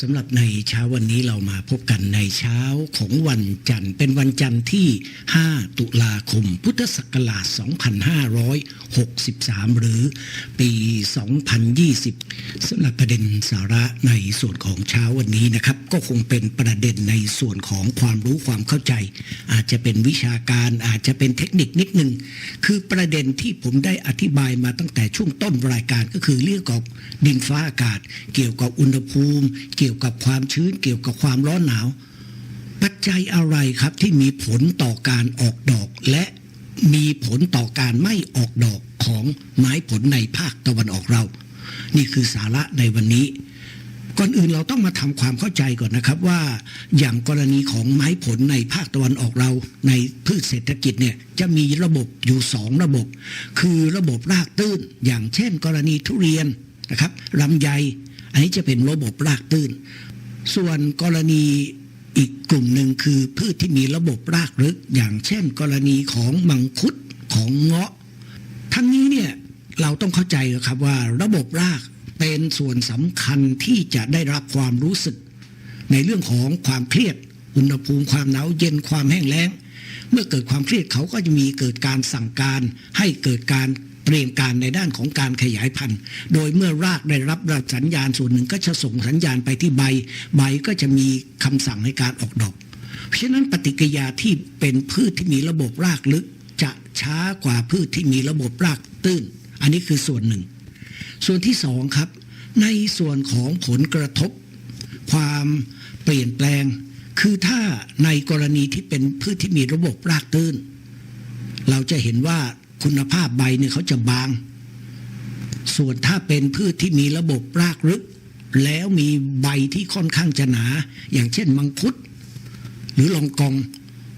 สำหรับในเช้าวันนี้เรามาพบกันในเช้าของวันจันทร์ เป็นวันจันทร์ที่ 5 ตุลาคม พุทธศักราช 2563 หรือปี 2020 สำหรับประเด็นสาระในส่วนของเช้าวันนี้นะครับ ก็คงเป็นประเด็นในส่วนของความรู้ความเข้าใจ อาจจะเป็นวิชาการอาจจะเป็นเทคนิคนิดหนึ่งคือประเด็นที่ผมได้อธิบายมาตั้งแต่ช่วงต้นรายการก็คือเรื่องของดินฟ้าอากาศ เกี่ยวกับอุณหภูมิเกี่ยวกับความชื้นเกี่ยวกับความร้อนหนาว ปัจจัยอะไรครับที่มีผลต่อการออกดอก และมีผลต่อการไม่ออกดอกของไม้ผลในภาคตะวันออกเรา นี่คือสาระในวันนี้ ก่อนอื่นเราต้องมาทำความเข้าใจก่อนนะครับว่า อย่างกรณีของไม้ผลในภาคตะวันออกเรา ในพืชเศรษฐกิจเนี่ยจะมีระบบอยู่สองระบบ คือระบบรากตื้น อย่างเช่น กรณีทุเรียนนะครับลำไย อันนี้จะเป็นระบบรากตื้น ส่วนกรณีอีกกลุ่มหนึ่งคือพืชที่มีระบบรากลึก อย่างเช่น กรณีของมังคุดของเงาะ ทั้งนี้เนี่ยเราต้องเข้าใจครับว่าระบบรากเป็นส่วนสำคัญที่จะได้รับความรู้สึก ในเรื่องของความเครียด อุณหภูมิความหนาวเย็นความแห้งแล้ง เมื่อเกิดความเครียดเขาก็จะมีเกิดการสั่งการ ให้เกิดการ เตรียมการในด้านของการขยายพันธุ์ โดยเมื่อรากได้รับสัญญาณส่วนหนึ่งก็จะส่งสัญญาณไปที่ใบ ใบก็จะมีคำสั่งในการออกดอก เพราะฉะนั้นปฏิกิยาที่เป็นพืชที่มีระบบรากลึก จะช้ากว่าพืชที่มีระบบรากตื้น อันนี้คือส่วนหนึ่ง ส่วนที่สองครับ ในส่วนของผลกระทบ ความเปลี่ยนแปลง คือถ้าในกรณีที่เป็นพืชที่มีระบบรากตื้น เราจะเห็นว่า คุณภาพใบเนี่ยเขาจะบาง ส่วนถ้าเป็นพืชที่มีระบบรากลึก แล้วมีใบที่ค่อนข้างจะหนา อย่างเช่นมังคุด หรือลองกอง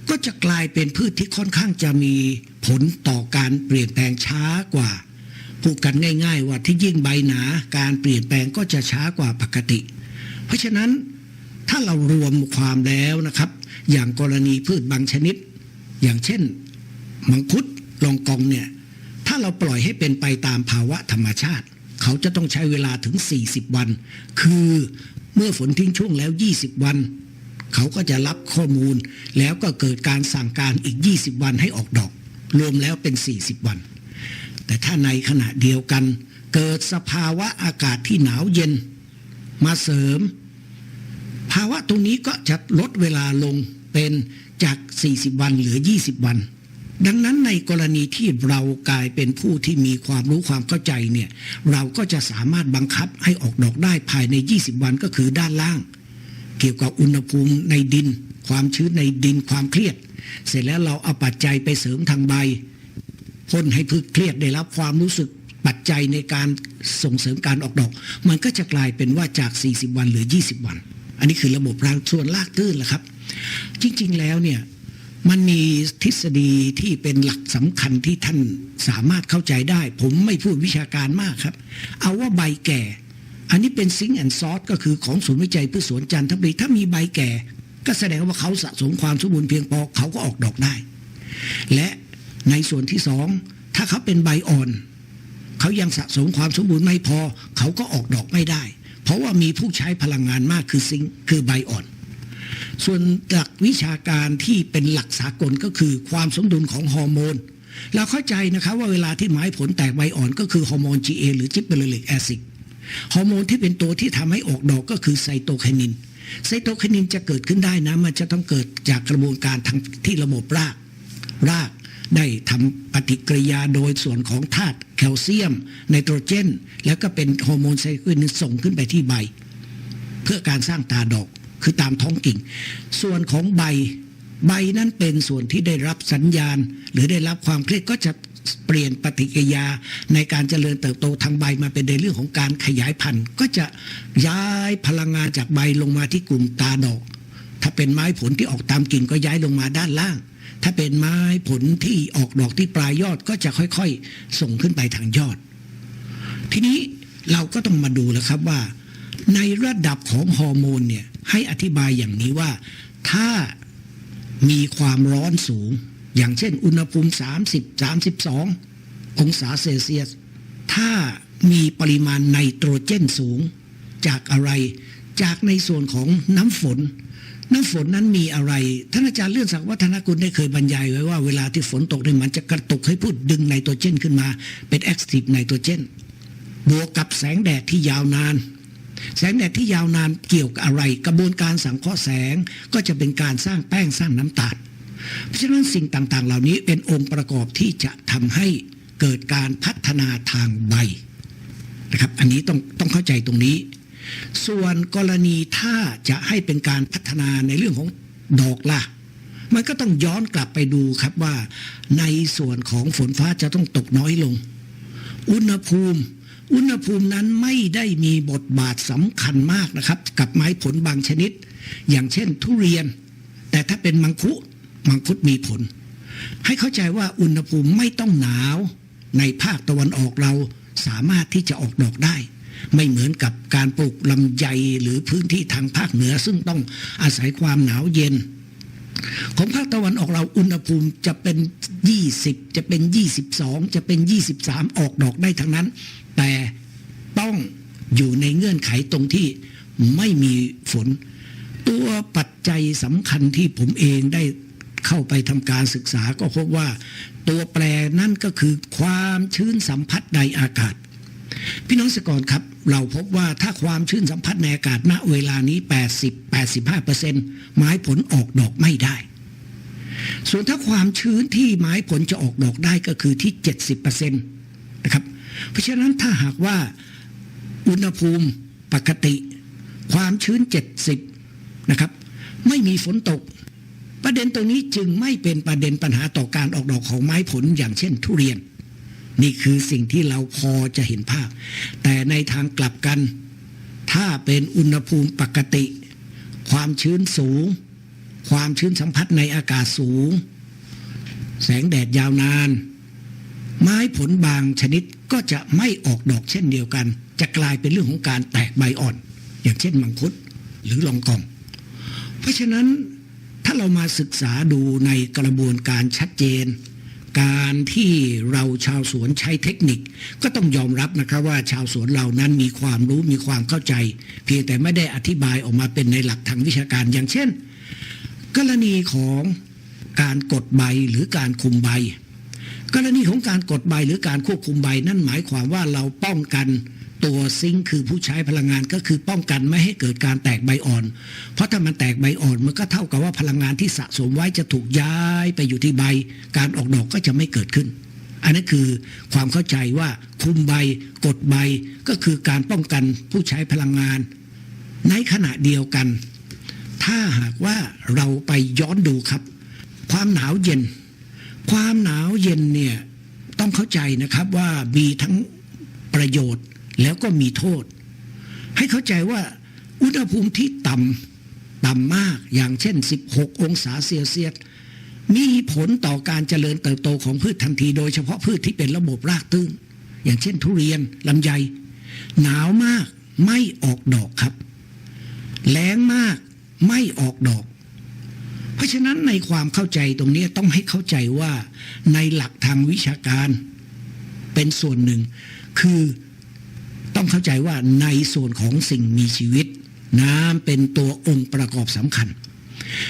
ก็จะกลายเป็นพืชที่ค่อนข้างจะมีผลต่อการเปลี่ยนแปลงช้ากว่าพูดกันง่าย ๆ ว่าที่ยิ่งใบหนา การเปลี่ยนแปลงก็จะช้ากว่าปกติ เพราะฉะนั้นถ้าเรารวมความแล้วนะครับ อย่างกรณีพืชบางชนิด อย่างเช่น มังคุด ลองกองเนี่ยถ้าเราปล่อยให้เป็นไปตามภาวะธรรมชาติ เขาจะต้องใช้เวลาถึง 40 วัน คือเมื่อฝนทิ้งช่วงแล้ว 20 วัน เขาก็จะรับข้อมูล แล้วก็เกิดการสั่งการอีก 20 วันให้ออกดอก รวมแล้วเป็น 40 วัน แต่ถ้าในขณะเดียวกัน เกิดสภาวะอากาศที่หนาวเย็น มาเสริม ภาวะตรงนี้ก็จะลดเวลาลงเป็นจาก 40 วันเหลือ 20 วัน ดังนั้นในกรณีที่เรากลายเป็นผู้ที่มีความรู้ความเข้าใจเนี่ยเราก็จะสามารถบังคับให้ออกดอกได้ภายใน 20 วันก็คือด้านล่าง เกี่ยวกับอุณหภูมิในดิน ความชื้นในดินความเครียด เสร็จแล้วเราเอาปัจจัยไปเสริมทางใบพ่นให้พืชเครียดได้รับความรู้สึกปัจจัยในการส่งเสริมการออกดอก มันก็จะกลายเป็นว่าจาก 40 วันหลือ 20 วัน อันนี้คือระบบรางส่วนลากตื้นแหละครับ จริงๆแล้วเนี่ย มันมีทฤษฎีที่เป็นหลักสำคัญที่ท่านสามารถเข้าใจได้ ผมไม่พูดวิชาการมากครับ เอาว่าใบแก่ อันนี้เป็นซิงแอนซอสก็คือของศูนย์วิจัยพืชสวนจันทบุรีถ้ามีใบแก่ ก็แสดงว่าเขาสะสมความสมบูรณ์เพียงพอเขาก็ออกดอกได้ และในส่วนที่สองถ้าเขาเป็นใบอ่อนเขายังสะสมความสมบูรณ์ไม่พอ เขาก็ออกดอกไม่ได้ เพราะว่ามีผู้ใช้พลังงานมากคือซิงค์คือใบอ่อน ส่วนหลักวิชาการที่เป็นหลักสากลก็คือความสมดุลของฮอร์โมนเราเข้าใจนะครับว่าเวลาที่ไม้ผลแตกใบอ่อนก็คือฮอร์โมน GA หรือจิบเบอร์ลิกแอซิดฮอร์โมนที่เป็นตัวที่ทำให้ออกดอกก็คือไซโตไคนิน ไซโตไคนินจะเกิดขึ้นได้นะมันจะต้องเกิดจากกระบวนการทางที่ระบบราก รากได้ทำปฏิกิริยาโดยส่วนของธาตุแคลเซียมไนโตรเจน แล้วก็เป็นฮอร์โมนไซโตไคนินส่งขึ้นไปที่ใบ เพื่อการสร้างตาดอก คือตามท้องกิ่ง ส่วนของใบใบนั้นเป็นส่วนที่ได้รับสัญญาณ หรือได้รับความเครียดก็จะเปลี่ยนปฏิกิริยาในการเจริญเติบโตทางใบมาเป็นในเรื่องของการขยายพันธุ์ ก็จะย้ายพลังงานจากใบลงมาที่กลุ่มตาดอก ถ้าเป็นไม้ผลที่ออกตามกิ่งก็ย้ายลงมาด้านล่าง ถ้าเป็นไม้ผลที่ออกดอกที่ปลายยอดก็จะค่อยๆ ส่งขึ้นไปทางยอด ทีนี้เราก็ต้องมาดูแล้วครับว่า ในระดับของฮอร์โมนเนี่ยให้อธิบายอย่างนี้ว่าถ้ามีความร้อนสูง อย่างเช่น อุณหภูมิ 30 32 องศาเซลเซียส ถ้ามีปริมาณไนโตรเจนสูง จากอะไร จากในส่วนของน้ำฝน น้ำฝนนั้นมีอะไร ท่านอาจารย์เลื่อนศักษ์วัฒนกุลได้เคยบรรยายไว้ว่าเวลาที่ฝนตกเนี่ยมันจะกระตุกให้พูดดึงไนโตรเจนขึ้นมา เป็นแอคทีฟไนโตรเจนบวกกับแสงแดดที่ยาวนาน แสงแดดที่ยาวนานเกี่ยวกับอะไร กระบวนการสังเคราะห์แสงก็จะเป็นการสร้างแป้งสร้างน้ำตาล เพราะฉะนั้นสิ่งต่างๆ เหล่านี้เป็นองค์ประกอบที่จะทำให้เกิดการพัฒนาทางใบนะครับ อันนี้ต้องต้องเข้าใจตรงนี้ ส่วนกรณีถ้าจะให้เป็นการพัฒนาในเรื่องของดอกล่ะ มันก็ต้องย้อนกลับไปดูครับว่า ในส่วนของฝนฟ้าจะต้องตกน้อยลง อุณหภูมิ อุณหภูมินั้นไม่ได้มีบทบาทสำคัญมากนะครับ กับไม้ผลบางชนิด อย่างเช่นทุเรียน แต่ถ้าเป็นมังคุดมังคุดมีผล ให้เข้าใจว่าอุณหภูมิไม่ต้องหนาวในภาคตะวันออกเราสามารถที่จะออกดอกได้ ไม่เหมือนกับการปลูกลำไยหรือพื้นที่ทางภาคเหนือ ซึ่งต้องอาศัยความหนาวเย็น ของภาคตะวันออกเราอุณหภูมิจะเป็น 20 จะเป็น 22 จะเป็น 23 ออกดอกได้ทั้งนั้น แต่ต้องอยู่ในเงื่อนไขตรงที่ไม่มีฝน ตัวปัจจัยสำคัญที่ผมเองได้เข้าไปทำการศึกษาก็พบว่า ตัวแปรนั่นก็คือความชื้นสัมผัสในอากาศ พี่น้องสกรครับ เราพบว่าถ้าความชื้นสัมผัสในอากาศณเวลานี้ 80-85%ไม้ผลออกดอกไม่ได้ ส่วนถ้าความชื้นที่ไม้ผลจะออกดอกได้ก็คือที่ 70%นะครับ เพราะฉะนั้นถ้าหากว่าอุณหภูมิปกติ ความชื้น 70 นะครับ ไม่มีฝนตก ประเด็นตรงนี้จึงไม่เป็นประเด็นปัญหาต่อการออกดอกของไม้ผลอย่างเช่นทุเรียน นี่คือสิ่งที่เราพอจะเห็นภาพ แต่ในทางกลับกัน ถ้าเป็นอุณหภูมิปกติ ความชื้นสูง ความชื้นสัมผัสในอากาศสูง แสงแดดยาวนาน ไม้ผลบางชนิด ก็จะไม่ออกดอกเช่นเดียวกัน จะกลายเป็นเรื่องของการแตกใบอ่อน อย่างเช่นมังคุดหรือลองกอง เพราะฉะนั้นถ้าเรามาศึกษาดูในกระบวนการชัดเจน การที่เราชาวสวนใช้เทคนิค ก็ต้องยอมรับนะครับว่าชาวสวนเรานั้นมีความรู้มีความเข้าใจ เพียงแต่ไม่ได้อธิบายออกมาเป็นในหลักทางวิชาการอย่างเช่น กรณีของการกดใบหรือการคุมใบ กรณีของการกดใบหรือการควบคุมใบนั่นหมายความว่าเราป้องกันตัวซิงค์คือผู้ใช้พลังงานก็คือป้องกันไม่ให้เกิดการแตกใบอ่อน เพราะถ้ามันแตกใบอ่อนมันก็เท่ากับว่าพลังงานที่สะสมไว้จะถูกย้ายไปอยู่ที่ใบ การออกดอกก็จะไม่เกิดขึ้น อันนั้นคือความเข้าใจว่าคุมใบกดใบก็คือการป้องกันผู้ใช้พลังงาน ในขณะเดียวกัน ถ้าหากว่าเราไปย้อนดูครับ ความหนาวเย็น ความหนาวเย็นเนี่ยต้องเข้าใจนะครับว่ามีทั้งประโยชน์แล้วก็มีโทษ ให้เข้าใจว่าอุณหภูมิที่ต่ำต่ำมากอย่างเช่น 16 องศาเซลเซียสมีผลต่อการเจริญเติบโตของพืชทันทีโดยเฉพาะพืชที่เป็นระบบรากตื้น อย่างเช่นทุเรียนลำไย หนาวมากไม่ออกดอกครับแรงมากไม่ออกดอก เพราะฉะนั้นในความเข้าใจตรงนี้ต้องให้เข้าใจว่าในหลักทางวิชาการเป็นส่วนหนึ่ง คือต้องเข้าใจว่าในส่วนของสิ่งมีชีวิต น้ำเป็นตัวองค์ประกอบสำคัญ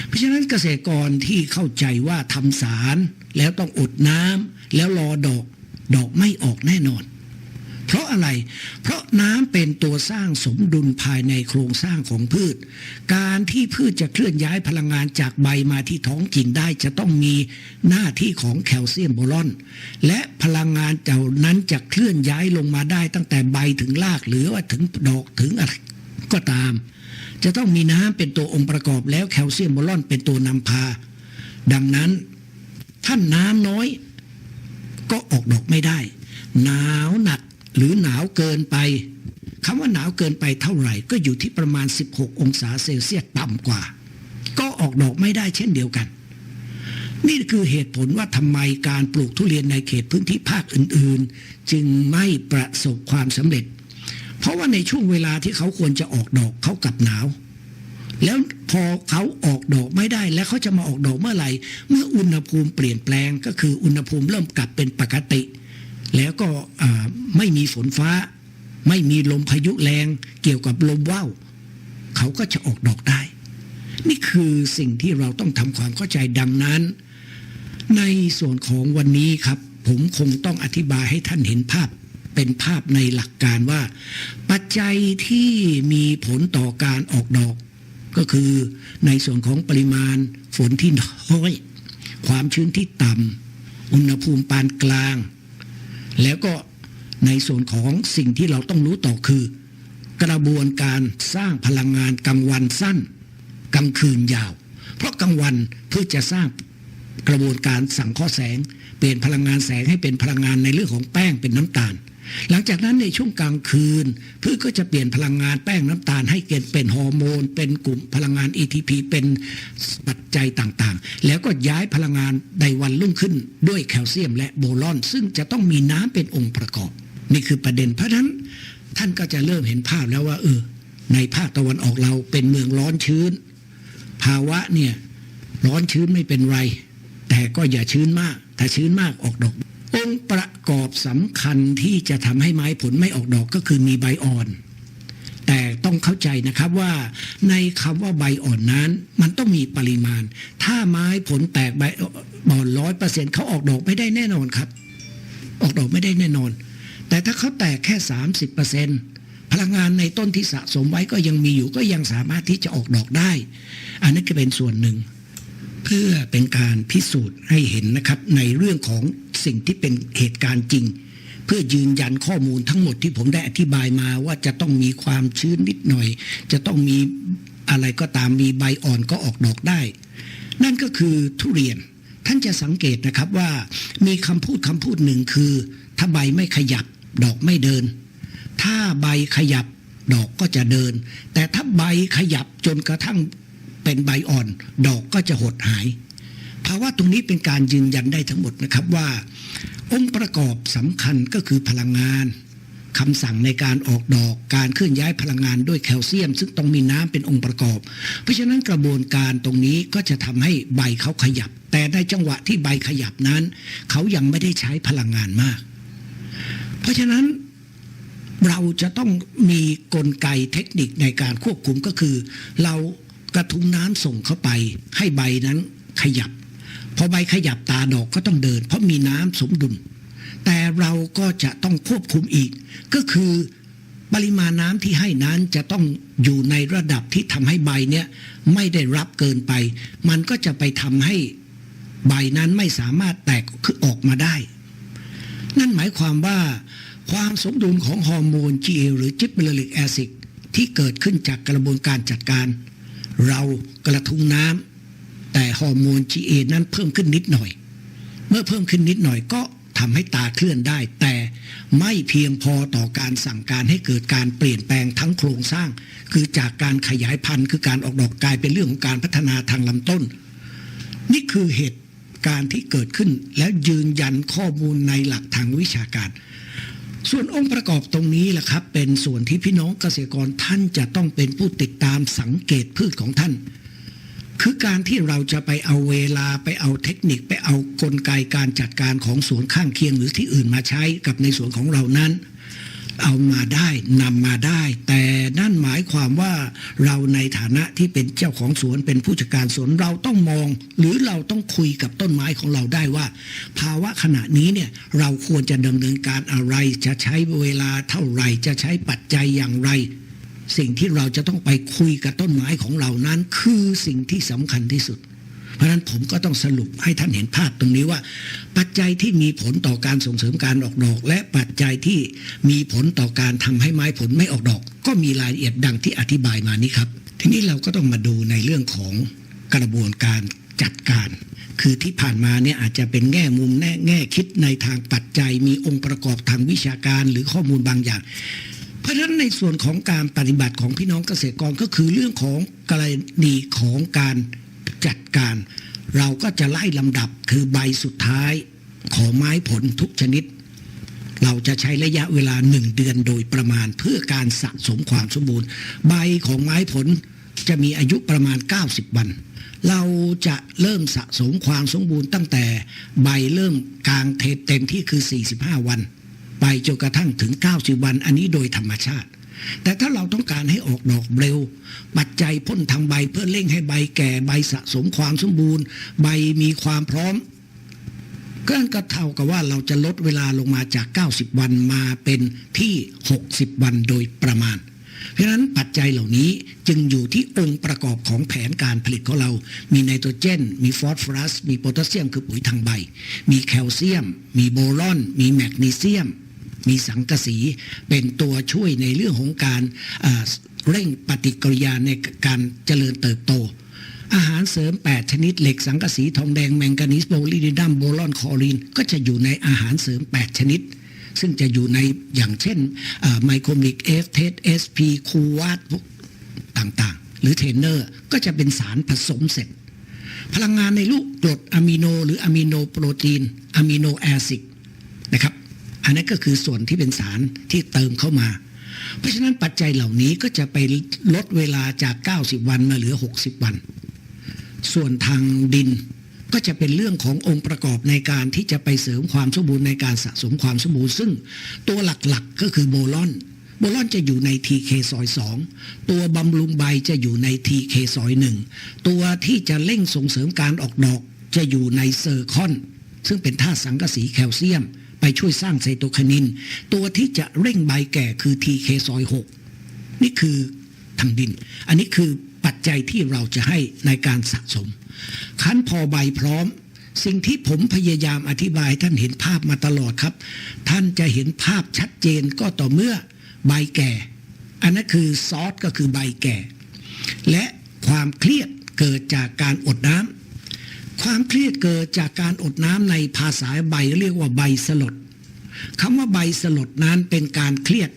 เพราะฉะนั้นเกษตรกรที่เข้าใจว่าทำสารแล้วต้องอดน้ำแล้วรอดอกดอกไม่ออกแน่นอน เพราะอะไร เพราะน้ำเป็นตัวสร้างสมดุลภายในโครงสร้างของพืช การที่พืชจะเคลื่อนย้ายพลังงานจากใบมาที่ท้องกิ่งได้จะต้องมีหน้าที่ของแคลเซียมโบรอน และพลังงานเหล่านั้นจะเคลื่อนย้ายลงมาได้ตั้งแต่ใบถึงรากหรือว่าถึงดอกถึงอะไรก็ตาม จะต้องมีน้ำเป็นตัวองค์ประกอบแล้วแคลเซียมโบรอนเป็นตัวนำพา ดังนั้นท่านน้ำน้อยก็ออกดอกไม่ได้ หนาวหนัก หรือหนาวเกินไปคำว่าหนาวเกินไปเท่าไหร่ ก็อยู่ที่ประมาณ 16 องศาเซลเซียสต่ำกว่า ก็ออกดอกไม่ได้เช่นเดียวกัน นี่คือเหตุผลว่าทำไมการปลูกทุเรียนในเขตพื้นที่ภาคอื่นๆ จึงไม่ประสบความสำเร็จ เพราะว่าในช่วงเวลาที่เขาควรจะออกดอกเขากลับหนาว แล้วพอเขาออกดอกไม่ได้แล้วเขาจะมาออกดอกเมื่อไหร่ เมื่ออุณหภูมิเปลี่ยนแปลงก็คืออุณหภูมิเริ่มกลับเป็นปกติ แล้วก็ไม่มีฝนฟ้า ไม่มีลมพายุแรง เกี่ยวกับลมว่าวเขาก็จะออกดอกได้ นี่คือสิ่งที่เราต้องทำความเข้าใจดังนั้น ในส่วนของวันนี้ครับ ผมคงต้องอธิบายให้ท่านเห็นภาพเป็นภาพในหลักการว่า ปัจจัยที่มีผลต่อการออกดอก ก็คือในส่วนของปริมาณฝนที่น้อย ความชื้นที่ต่ำอุณหภูมิปานกลาง แล้วก็ในส่วนของสิ่งที่เราต้องรู้ต่อคือ กระบวนการสร้างพลังงานกลางวันสั้นกลางคืนยาว เพราะกลางวันเพื่อจะสร้างกระบวนการสั่งข้อแสง เปลี่ยนพลังงานแสงให้เป็นพลังงานในเรื่องของแป้งเป็นน้ำตาล หลังจากนั้นในช่วงกลางคืน พืชก็จะเปลี่ยนพลังงานแป้งน้ำตาลให้เกิดเป็นฮอร์โมน เป็นกลุ่มพลังงาน ATP เป็นปัจจัยต่างๆ แล้วก็ย้ายพลังงานในวันรุ่งขึ้นด้วยแคลเซียมและโบรอน ซึ่งจะต้องมีน้ำเป็นองค์ประกอบ นี่คือประเด็นเพราะฉะนั้นท่านก็จะเริ่มเห็นภาพแล้วว่าเออในภาคตะวันออกเราเป็นเมืองร้อนชื้น ภาวะเนี่ยร้อนชื้นไม่เป็นไร แต่ก็อย่าชื้นมาก ถ้าชื้นมากออกดอก องค์ประกอบสำคัญที่จะทำให้ไม้ผลไม่ออกดอกก็คือมีใบอ่อน แต่ต้องเข้าใจนะครับว่าในคำว่าใบอ่อนนั้น มันต้องมีปริมาณ ถ้าไม้ผลแตกใบอ่อนร้อยเปอร์เซ็นต์เขาออกดอกไม่ได้แน่นอนครับ ออกดอกไม่ได้แน่นอน แต่ถ้าเขาแตกแค่30เปอร์เซ็นต์พลังงานในต้นที่สะสมไว้ก็ยังมีอยู่ก็ยังสามารถที่จะออกดอกได้ อันนี้ก็เป็นส่วนหนึ่ง เพื่อเป็นการพิสูจน์ให้เห็นนะครับในเรื่องของสิ่งที่เป็นเหตุการณ์จริง เพื่อยืนยันข้อมูลทั้งหมดที่ผมได้อธิบายมาว่าจะต้องมีความชื้นนิดหน่อย จะต้องมีอะไรก็ตามมีใบอ่อนก็ออกดอกได้ นั่นก็คือทุเรียนท่านจะสังเกตนะครับว่ามีคำพูดคำพูดหนึ่งคือ ถ้าใบไม่ขยับดอกไม่เดิน ถ้าใบขยับดอกก็จะเดิน แต่ถ้าใบขยับจนกระทั่ง เป็นใบอ่อน ดอกก็จะหดหาย ภาวะตรงนี้เป็นการยืนยันได้ทั้งหมดนะครับว่า องค์ประกอบสำคัญก็คือพลังงานคำสั่งในการออกดอกการเคลื่อนย้ายพลังงานด้วยแคลเซียม ซึ่งต้องมีน้ำเป็นองค์ประกอบ เพราะฉะนั้นกระบวนการตรงนี้ก็จะทำให้ใบเขาขยับ แต่ในจังหวะที่ใบขยับนั้น เขายังไม่ได้ใช้พลังงานมาก เพราะฉะนั้นเราจะต้องมีกลไกเทคนิคในการควบคุมก็คือ เรา กระทุ้งน้ำส่งเข้าไป ให้ใบนั้นขยับพอใบขยับตาดอกก็ต้องเดิน เพราะมีน้ำสมดุล แต่เราก็จะต้องควบคุมอีก ก็คือปริมาณน้ำที่ให้นั้นจะต้องอยู่ในระดับที่ทำให้ใบเนี้ยไม่ได้รับเกินไป มันก็จะไปทำให้ใบนั้นไม่สามารถแตกคือออกมาได้ นั่นหมายความว่า ความสมดุลของฮอร์โมน GA หรือ gibberellic acid ที่เกิดขึ้นจากกระบวนการจัดการ เรากระทุ้งน้ำแต่ฮอร์โมน GA นั้นเพิ่มขึ้นนิดหน่อย เมื่อเพิ่มขึ้นนิดหน่อยก็ทำให้ตาเคลื่อนได้ แต่ไม่เพียงพอต่อการสั่งการให้เกิดการเปลี่ยนแปลงทั้งโครงสร้าง คือจากการขยายพันธุ์ คือการออกดอกกลายเป็นเรื่องของการพัฒนาทางลำต้น นี่คือเหตุการณ์ที่เกิดขึ้นแล้วยืนยันข้อมูลในหลักทางวิชาการ ส่วนองค์ประกอบตรงนี้แหละครับ เป็นส่วนที่พี่น้องเกษตรกรท่านจะต้องเป็นผู้ติดตามสังเกตพืชของท่าน คือการที่เราจะไปเอาเวลาไปเอาเทคนิคไปเอากลไกการจัดการของสวนข้างเคียงหรือที่อื่นมาใช้กับในสวนของเรานั้น เอามาได้นำมาได้ แต่นั่นหมายความว่าเราในฐานะที่เป็นเจ้าของสวนเป็นผู้จัดการสวนเราต้องมอง หรือเราต้องคุยกับต้นไม้ของเราได้ว่า ภาวะขณะนี้เนี่ยเราควรจะดำเนินการอะไรจะใช้เวลาเท่าไหร่จะใช้ปัจจัยอย่างไร สิ่งที่เราจะต้องไปคุยกับต้นไม้ของเรานั้น คือสิ่งที่สำคัญที่สุด เพราะฉะนั้นผมก็ต้องสรุปให้ท่านเห็นภาพตรงนี้ว่า ปัจจัยที่มีผลต่อการส่งเสริมการออกดอก และปัจจัยที่มีผลต่อการทำให้ไม้ผลไม่ออกดอก ก็มีรายละเอียดดังที่อธิบายมานี้ครับ ทีนี้เราก็ต้องมาดูในเรื่องของกระบวนการจัดการ คือที่ผ่านมาเนี่ยอาจจะเป็นแง่มุมแง่แง่คิดในทางปัจจัย มีองค์ประกอบทางวิชาการหรือข้อมูลบางอย่าง เพราะฉะนั้นในส่วนของการปฏิบัติของพี่น้องเกษตรกรก็คือเรื่องของกรณีของการ จัดการ เราก็จะไล่ลำดับคือใบสุดท้ายของไม้ผลทุกชนิด เราจะใช้ระยะเวลาหนึ่งเดือนโดยประมาณเพื่อการสะสมความสมบูรณ์ ใบของไม้ผลจะมีอายุประมาณ 90 วัน เราจะเริ่มสะสมความสมบูรณ์ตั้งแต่ใบเริ่มกลางเทเต็มที่คือ 45 วัน ไปจนกระทั่งถึง 90 วัน อันนี้โดยธรรมชาติ แต่ถ้าเราต้องการให้ออกดอกเร็ว ปัจจัยพ่นทางใบเพื่อเร่งให้ใบแก่ใบสะสมความสมบูรณ์ ใบมีความพร้อมก็นั่นก็เท่ากับว่าเราจะลดเวลาลงมาจาก 90 วันมาเป็นที่ 60 วันโดยประมาณ เพราะฉะนั้นปัจจัยเหล่านี้จึงอยู่ที่องค์ประกอบของแผนการผลิตของเรา มีไนโตรเจน มีฟอสฟอรัส มีโพแทสเซียมคือปุ๋ยทางใบ มีแคลเซียม มีโบรอน มีแมกนีเซียม มีสังกะสีเป็นตัวช่วยในเรื่องของการเร่งปฏิกิริยาในการเจริญเติบโต อาหารเสริม 8 ชนิดเหล็กสังกะสีทองแดงแมงกานีสโบลิดิดัมโบรอนคอรีน ก็จะอยู่ในอาหารเสริม 8 ชนิด ซึ่งจะอยู่ในอย่างเช่นไมโครมิกเอฟเทสเอสพีคูวาตพวกต่างๆ หรือเทนเนอร์ก็จะเป็นสารผสมเสร็จ พลังงานในลูกกรดอะมิโน หรืออะมิโนโปรตีนอะมิโนแอซิดนะครับ อันนั้นก็คือส่วนที่เป็นสารที่เติมเข้ามา เพราะฉะนั้นปัจจัยเหล่านี้ก็จะไปลดเวลาจาก 90 วันมาเหลือ 60 วัน ส่วนทางดินก็จะเป็นเรื่องขององค์ประกอบในการที่จะไปเสริมความสมบูรณ์ในการสะสมความสมบูรณ์ ซึ่งตัวหลักๆก็คือโบลอนโบลอนจะอยู่ใน TK ซอย2ตัวบำรุงใบจะอยู่ใน TK ซอย1ตัวที่จะเร่งส่งเสริมการออกดอกจะอยู่ในเซอร์คอน ซึ่งเป็นธาตุสังกะสีแคลเซียม ไปช่วยสร้างไซโตคานิน ตัวที่จะเร่งใบแก่คือ TK ซอย6นี่คือทางดิน อันนี้คือปัจจัยที่เราจะให้ในการสะสม คั้นพอใบพร้อม สิ่งที่ผมพยายามอธิบายท่านเห็นภาพมาตลอดครับ ท่านจะเห็นภาพชัดเจนก็ต่อเมื่อใบแก่ อันนั้นคือซอสก็คือใบแก่ และความเครียดเกิดจากการอดน้ำ ความเครียดเกิดจากการอดน้ำในภาษาใบเรียกว่าใบสลดคำว่าใบสลดนั้นเป็นการเครียด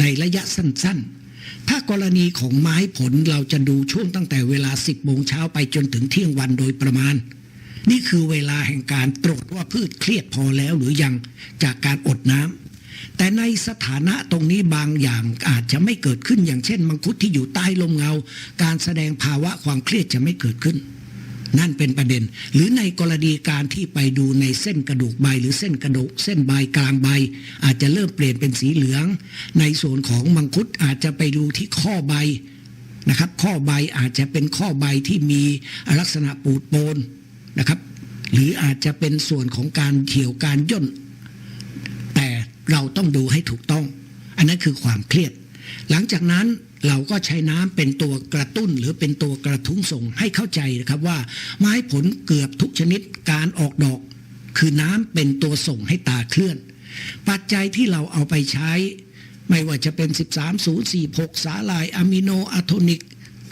ในระยะสั้น ๆ ถ้ากรณีของไม้ผลเราจะดูช่วงตั้งแต่เวลา 10โมงเช้าไปจนถึงเที่ยงวันโดยประมาณ นี่คือเวลาแห่งการตรวจว่าพืชเครียดพอแล้วหรือยังจากการอดน้ำแต่ในสถานะตรงนี้บางอย่างอาจจะไม่เกิดขึ้นอย่างเช่น มังคุดที่อยู่ใต้ลมเงา การแสดงภาวะความเครียดจะไม่เกิดขึ้น นั่นเป็นประเด็น หรือในกรณีการที่ไปดูในเส้นกระดูกใบ หรือเส้นกระดูกเส้นใบกลางใบ อาจจะเริ่มเปลี่ยนเป็นสีเหลือง ในส่วนของมังคุดอาจจะไปดูที่ข้อใบนะครับข้อใบอาจจะเป็นข้อใบที่มีลักษณะปูดโปนนะครับหรืออาจจะเป็นส่วนของการเขียวการย่น แต่เราต้องดูให้ถูกต้อง อันนั้นคือความเครียด หลังจากนั้น เราก็ใช้น้ำเป็นตัวกระตุ้นหรือเป็นตัวกระทุ้งส่งให้เข้าใจนะครับว่า ไม้ผลเกือบทุกชนิดการออกดอก คือน้ำเป็นตัวส่งให้ตาเคลื่อน ปัจจัยที่เราเอาไปใช้ ไม่ว่าจะเป็น 13046 สาลายอะมิโนอะโทนิก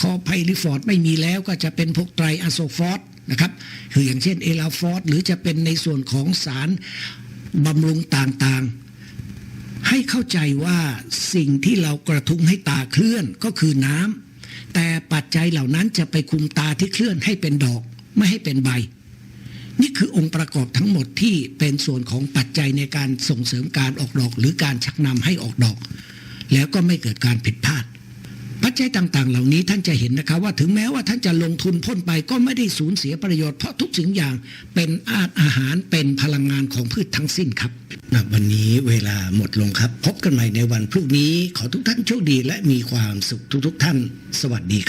คอไพลิฟอร์ดไม่มีแล้วก็จะเป็นพวกไตรอะโซฟอสนะครับคืออย่างเช่นเอลาฟอสหรือจะเป็นในส่วนของสารบำรุงต่างๆ ให้เข้าใจว่าสิ่งที่เรากระทุ้งให้ตาเคลื่อนก็คือน้ำแต่ปัจจัยเหล่านั้นจะไปคุมตาที่เคลื่อนให้เป็นดอกไม่ให้เป็นใบ นี่คือองค์ประกอบทั้งหมดที่เป็นส่วนของปัจจัยในการส่งเสริมการออกดอก หรือการชักนำให้ออกดอก แล้วก็ไม่เกิดการผิดพลาด ปัจจัยต่างๆ เหล่านี้ท่านจะเห็นนะคะว่าถึงแม้ว่าท่านจะลงทุนพ่นไปก็ไม่ได้สูญเสียประโยชน์เพราะทุกสิ่งอย่างเป็นอาอาหารเป็นพลังงานของพืชทั้งสิ้นครับนะวันนี้เวลาหมดลงครับ พบกันใหม่ในวันพรุ่งนี้ขอทุกท่านโชคดีและมีความสุขทุกๆ ท่าน สวัสดีครับ